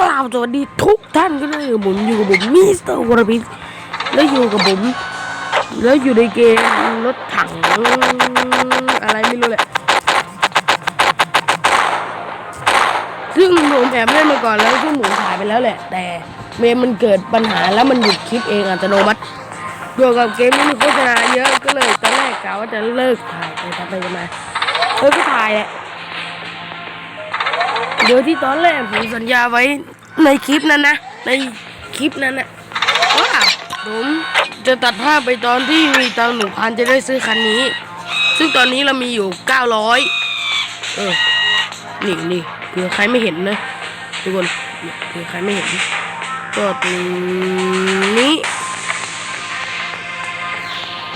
กล่าวสวัสดีทุกท่านกันเลยผมอยู่กับผมมิสเตอร์วรพิษแล้วอยู่กับผม แล้วอยู่ในเกมรถถังอะไรไม่รู้แหละซึ่งผมแอบเล่นมาก่อนแล้วซึ่งผมถ่ายไปแล้วแหละ แต่เมมมันเกิดปัญหาแล้วมันหยุดคลิปเองอัตโนมัติบวกกับเกมนี้มีโฆษณาเยอะก็เลยตอนแรกกะว่าจะเลิกถ่ายไปทำไปกันมาเออก็ถ่ายแหละ เดี๋ยวที่ตอนแรกผมสัญญาไว้ในคลิปนั้นนะ ในคลิปนั้นนะว่าผมจะตัดภาพไปตอนที่มีตังหนึ่งพันจะได้ซื้อคันนี้ ซึ่งตอนนี้เรามีอยู่เก้าร้อยเออนี่นี่เผื่อใครไม่เห็นนะทุกคนเนี่ยเผื่อใครไม่เห็นก็ตรงนี้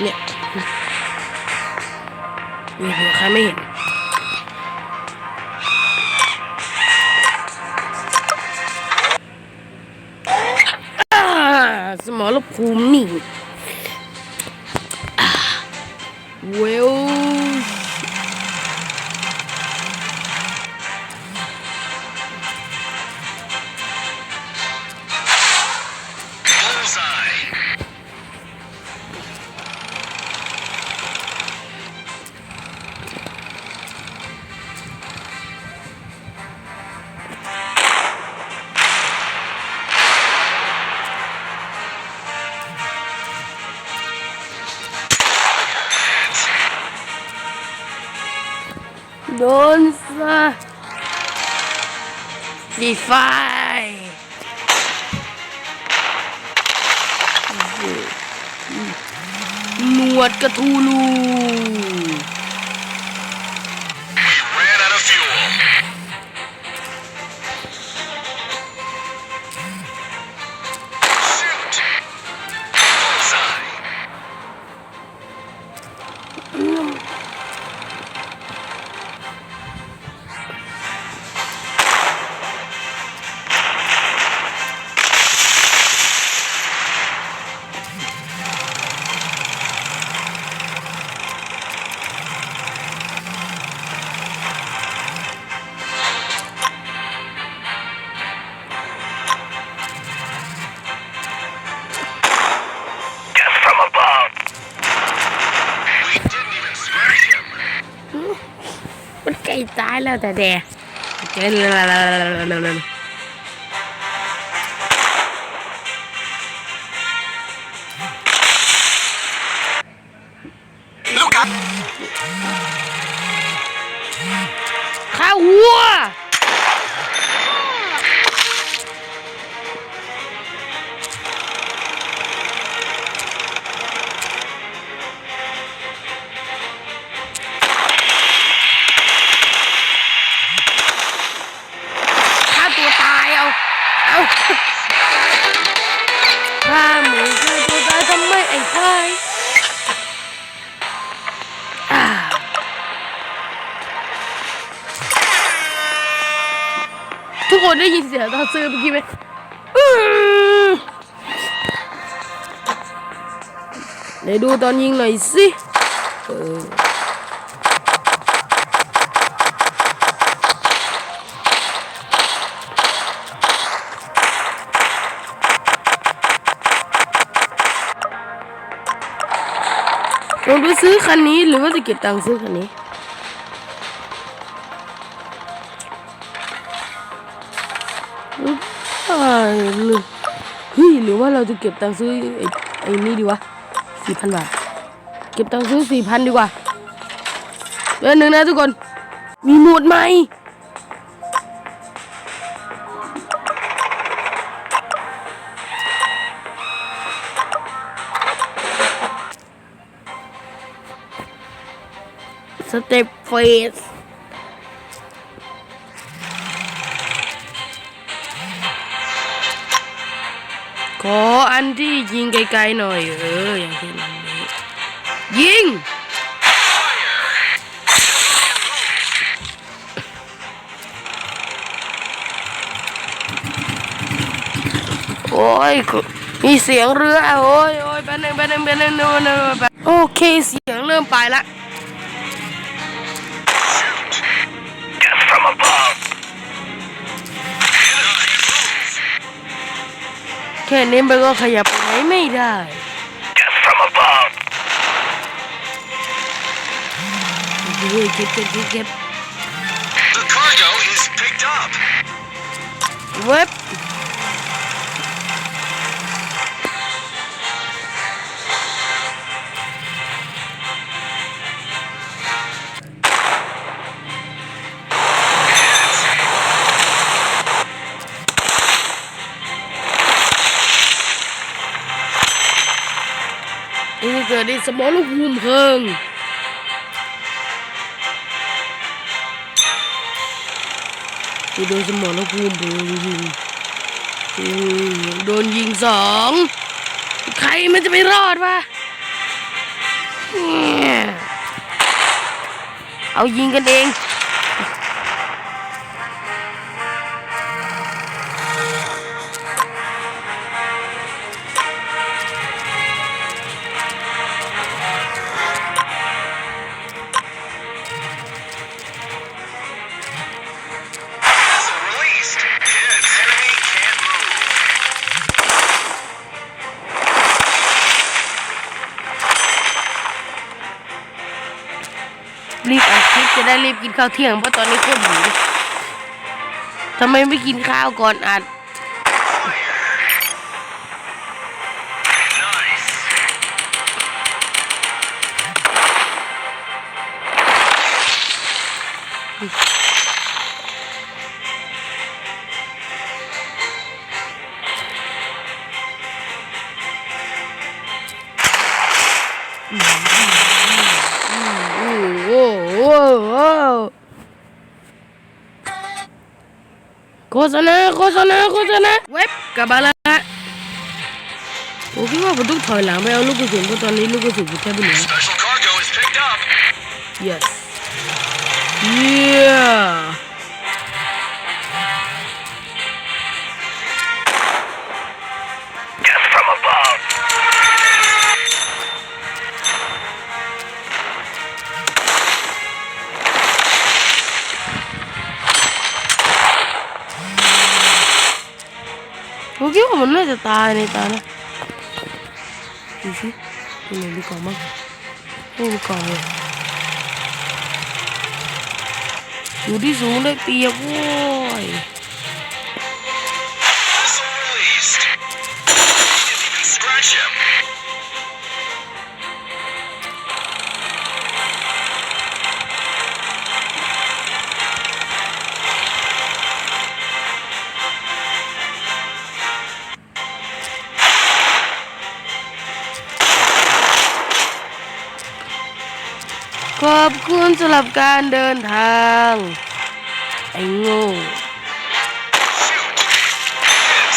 เนี่ยนี่เผื่อใครไม่เห็น สม โดนซะดีไฟหนวดกระทูลู มันใคนได้ยินเสียงตอนซื้อเมื่อกี้ไหมอื้อไหนดูตอนยิงหน่อยสิเออผมไปซื้อคันนี้หรือว่าจะเก็บตังค์ซื้อคันนี้ หรือเฮ้ยหรือว่าเราจะเก็บตังค์ซื้อไอ้ไอ้นี่ดีวะสี่พันบาท เก็บตังค์ซื้อสี่พันดีกว่าเดือนหนึ่งนะทุกคน มีหมวดใหมสเต็ปเฟส นที่ยิงไกลๆหน่อย เออ อย่างที่นนี้ยิง โอ้ย มีเสียงเรือ โอ้ยโอ้ยแป๊บนึงแป๊บนึงแป๊บนึงแป๊บนึงแป๊บนึงโอเค เสียงเริ่มไปละ Death from above. ค่นี้มันก็ขยับไปไหนไม่ได้ Death from above. เฮ้ยเก็บเก็บเก็บเก็บ The cargo is picked up. เว็บ กิดในสมองลูกภูมิเพิงกูโดนสมองลูกภูมิเพิงยิงอืมโดนยิงสองใครมันจะไปรอดวะเอายิงกันเอง ได้รีบกินข้าวเที่ยงเพราะตอนนี้โคตรหิวทำไมไม่กินข้าวก่อนอัด โฆษณาโฆษณาโฆษณาเว็บกลับมาแล้วฮะผมคิดว่าผมต้องถอยหลังไปเอาลูกกระสุนเพราะตอนนี้ลูกกระสุนผมแทบไม่เหลือ Special cargo is picked up. yes yeah ผมคิดว่ามันน่าจะตายในตาน ขอบคุณสำหรับการเดินทาง ไอ้โง่ Shoot. Hit.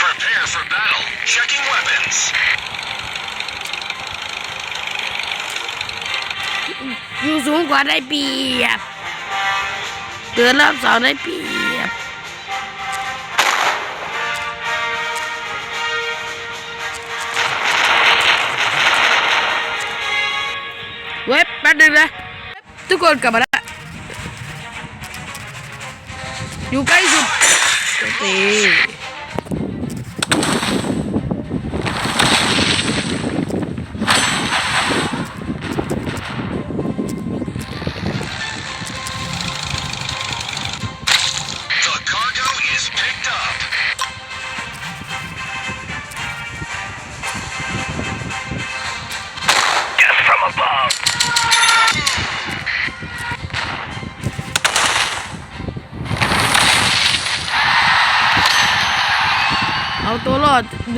Prepare for battle. Checking weapons. อยู่สูงกว่าได้เปรียบเดินรอบเสาได้เปรียบ เว็บแป๊บนึงนะทุกคนกลับมาแล้วอยู่ใกล้สุดโ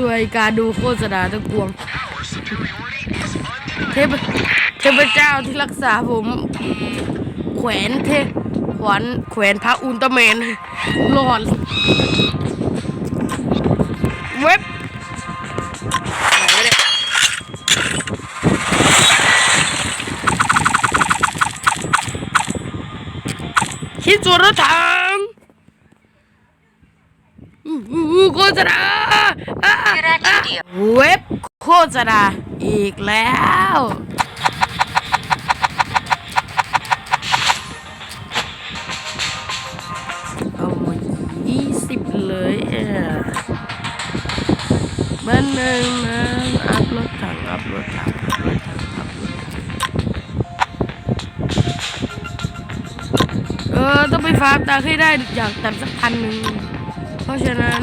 ด้วยการดูโฆษณาทั้งปวงเทพเทพเจ้าที่รักษาผม แขวนเทขวานแขวนพระอุลตร้าแมนรอดเว็บไหนวะเนี่ยคิดส่วนรถถังอู้หูโฆษณา เว็บโฆษณาอีกแล้ว เอามายี่สิบเลยเออเบอร์นึ่งนะอัพรถถังอัพรถถังอัพรถถังอัพรถถังเออ ต้องไปฟาร์มตาให้ได้อยากแต่สักพันหนึ่งเพราะฉะนั้น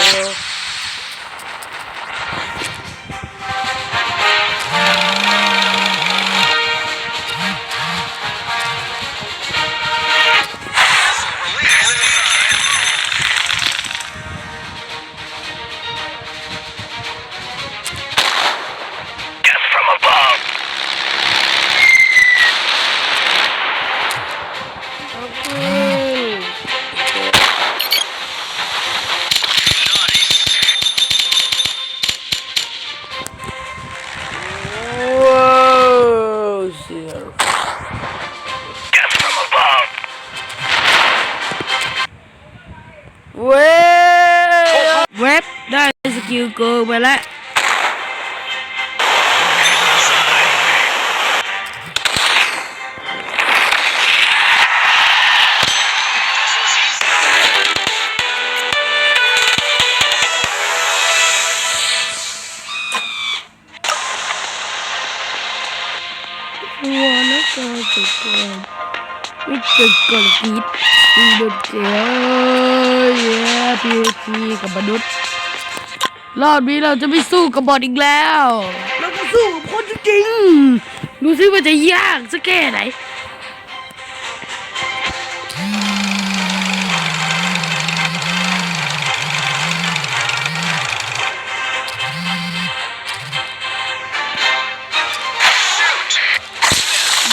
สกิล รอบนี้เราจะไม่สู้กับบอทอีกแล้ว เราจะสู้กับคนจริงๆดูซิว่าจะยากสักแค่ไหน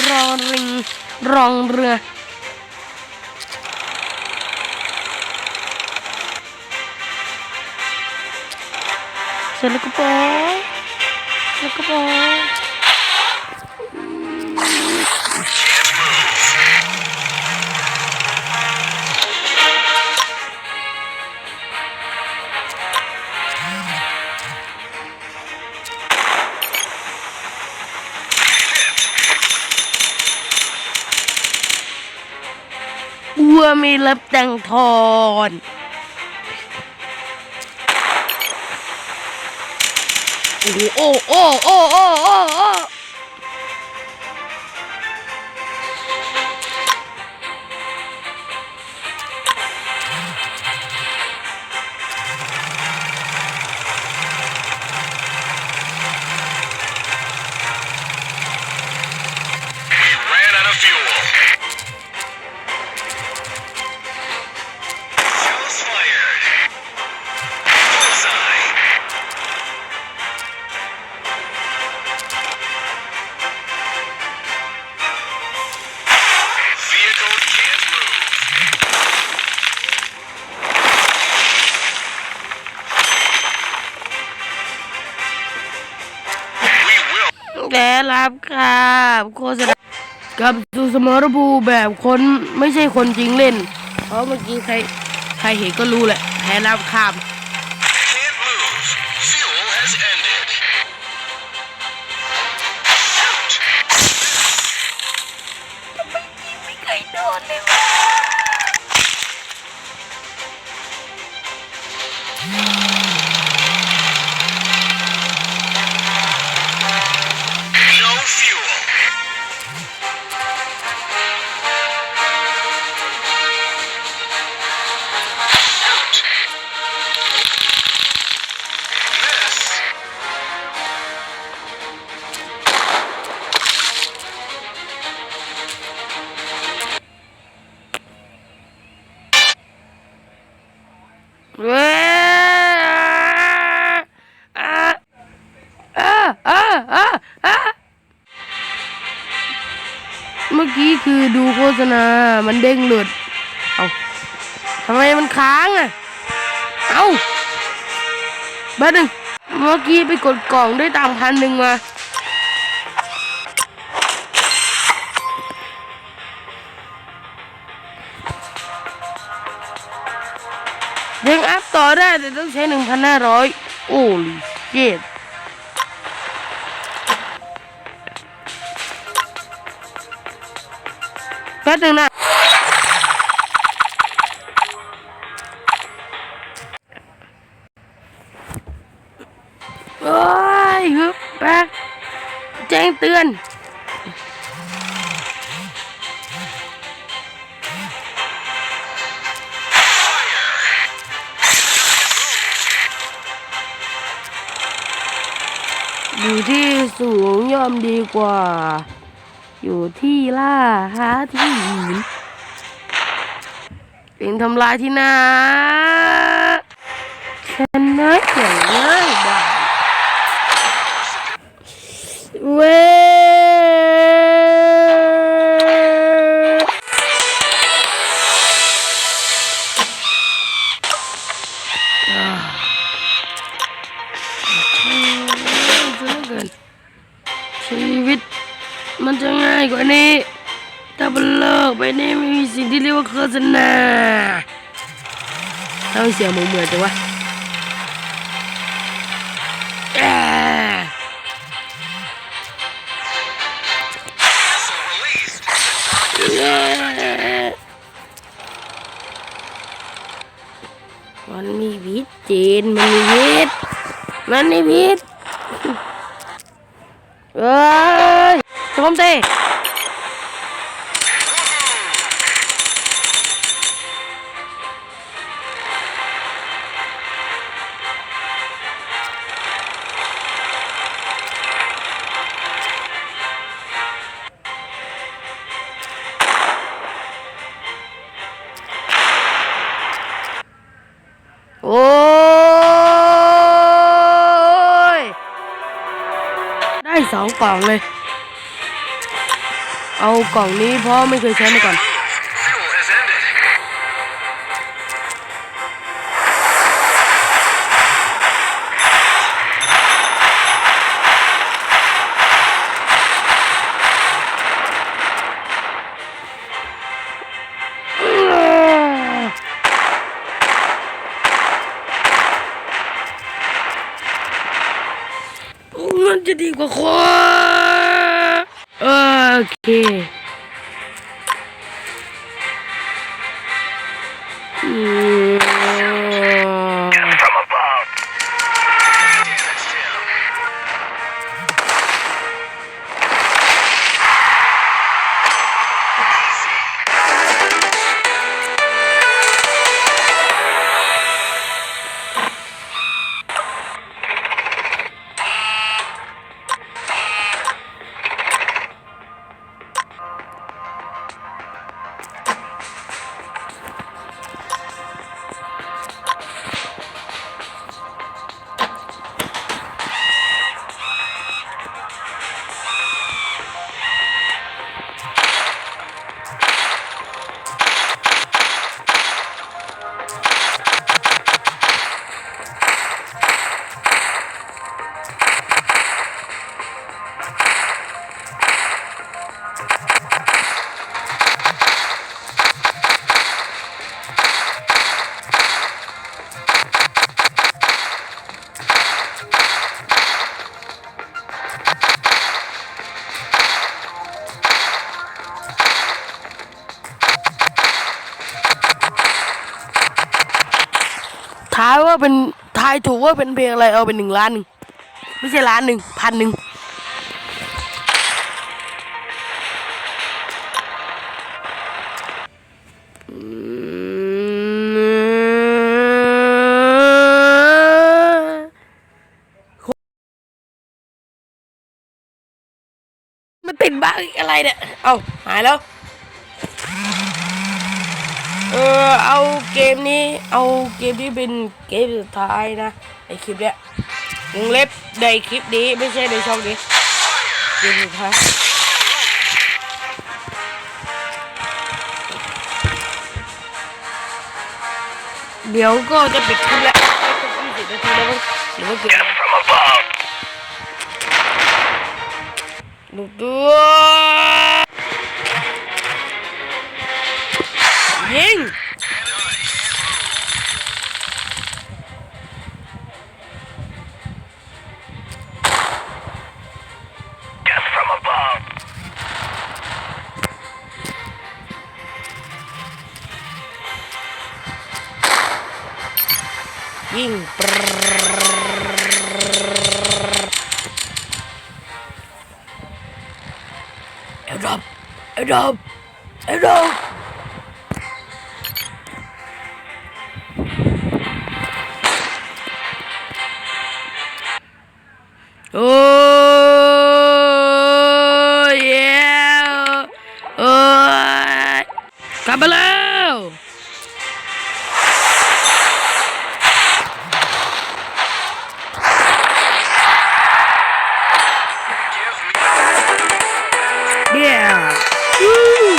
รอริงรองเรือ เสร็จแล้วก็ปอแล้วก็ปอวัวไม่รับตังทอน โอ้โหโอ้โอ้ และรับครับโฆษณากับสุสมรภูแบบคนไม่ใช่คนจริงเล่น เพราะเมื่อกี้ใครใครเห็นก็รู้แหละแพ้รับข้าม can't move. Fuel has ended. Shoot. คือดูโฆษณา มันเด้งหลุด เอาทำไมมันค้างอะ เอาแป๊บนึงเมื่อกี้ไปกดกล่องได้ตังค์พันหนึ่งมายังอัพต่อได้แต่ต้องใช้หนึ่งพันห้าร้อยโอ้ลิเจ็ด ป๊บนึงนะโอ้ยฮึบแป๊กแจ้งเตือนอยู่ที่สูงย่อมดีกว่า อยู่ที่ล่าหาที่หินเป็นทำลายที่นาชนะอย่างง่ายดายเว้ายกว่านี้ ถ้าบนโลกใบนี้ไม่มีสิ่งที่เรียกว่าโฆษณาทำเสียงเหมือนเหมือนจังวะมันมีพิษเจนมันมีพิษมันมีพิษเอ้ยโจมเตีโสองกล่องเลย เอากล่องนี้เพราะไม่เคยใช้มาก่อน ถูกว่าเป็นเพลงอะไรเอาเป็นหนึ่งล้านหนึ่งไม่ใช่ล้านหนึ่งพันหนึ่งมันติดบ้าอีกอะไรเนี่ย เอาหายแล้ว เออเอาเกมนี้เอาเกมที่เป็นเกมสุดท้ายนะในคลิปเนี้ยวงเล็บในคลิปนี้ไม่ใช่ในช่องนี้เกมสุดท้ายเดี๋ยวก็จะปิดคลิปแล้วไม่ครบ20นาทีแล้วมั้งหรือว่าเกิด Death from above. ลูกตัวย ง Death from above. ยิงปรเอลดับเอลดับเอลดับ กลับมาแล้ว Yeah. Woo.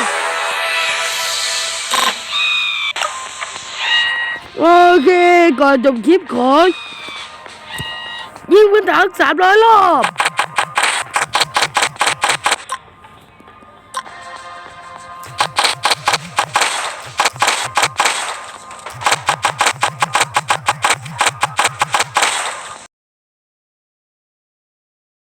โอเคก่อนจบคลิปขอยิงบนถังสามร้อยรอบ